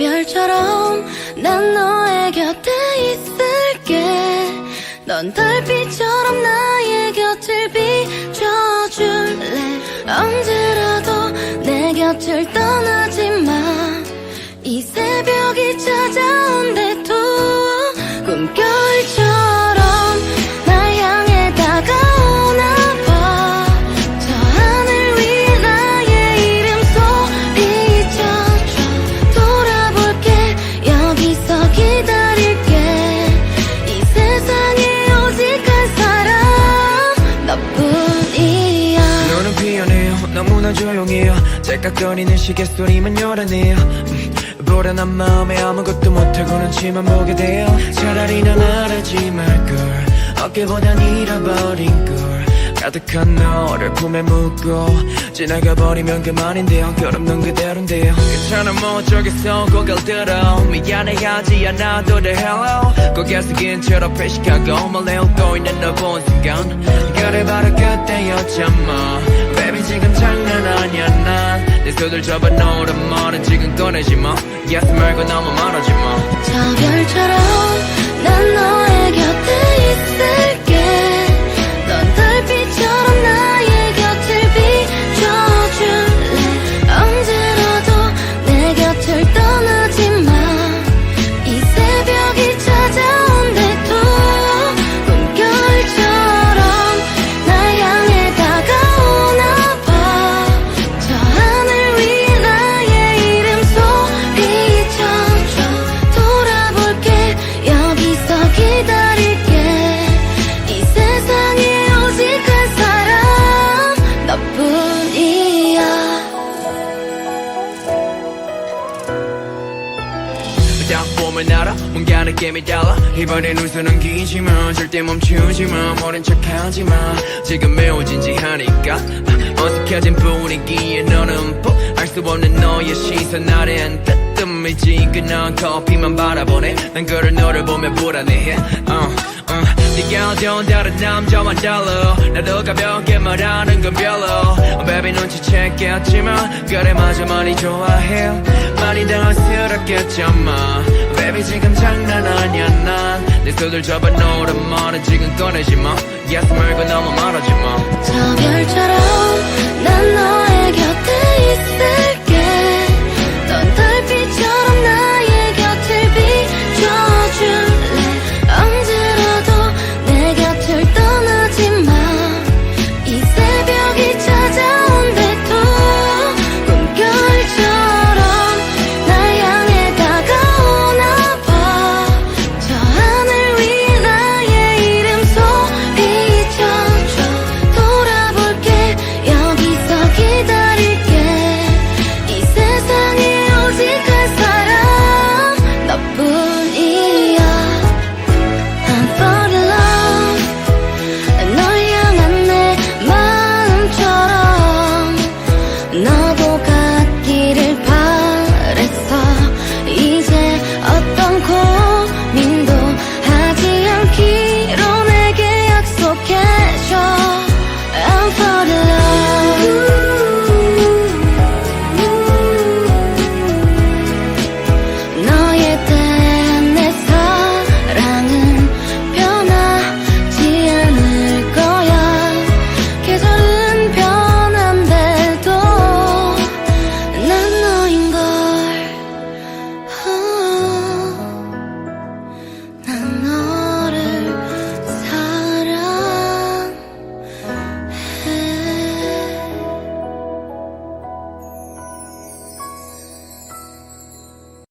별처럼 난 너의 곁에 있을게. 넌 달빛처럼 나의 곁을 비춰줄래? 언제라도 내 곁을 떠나 너무나 조용해요. 짤깍거리는 시계 소리만 요란해요. 음, 불안한 마음에 아무것도 못하고는 치만 보게 돼요. 차라리 넌 알아지 말걸. 어깨보단 잃어버린 걸. 가득한 너를 품에 묻고 지나가버리면 그만인데요. 결없는 그대로인데요 괜찮아 뭐 어쩌겠어. 고개를 들어. 미안해 하지 않아도 돼. Hello. 고개 숙인 채로 표식하고 몰래 웃고 있는 너 본 순간. 그래 바로 그때였잖아 Baby 지금 장난 아니야 난내 손을 잡아 놓으란 말은 지금 꺼내지 마. Yes 말고 너무 말하지 마. 저 별처럼 난 너의 곁에 있을 뭔가 느낌이 달라. 이번엔 웃음은 기지마 절대 멈추지마. 모른 척하지마. 지금 매우 진지하니까. 아, 어색해진 분위기에 너는 뽀알수 없는 너의 시선 아래엔 뜨뜻미지근한 커피만 바라보네. 난 그를 너를 보며 불안해해. uh. 네가 어두운 다른 남자와 달라. 나도 가볍게 말하는 건 별로. oh, Baby 눈치챘겠지만 그래 맞아 많이 좋아해 많이 당황스럽겠지 아마. Baby 지금 장난 아니야 난내 손을 잡아 놓으란 말은 지금 꺼내지 마. Yes 말고 너무 말하지 마. 저별처럼 난 僕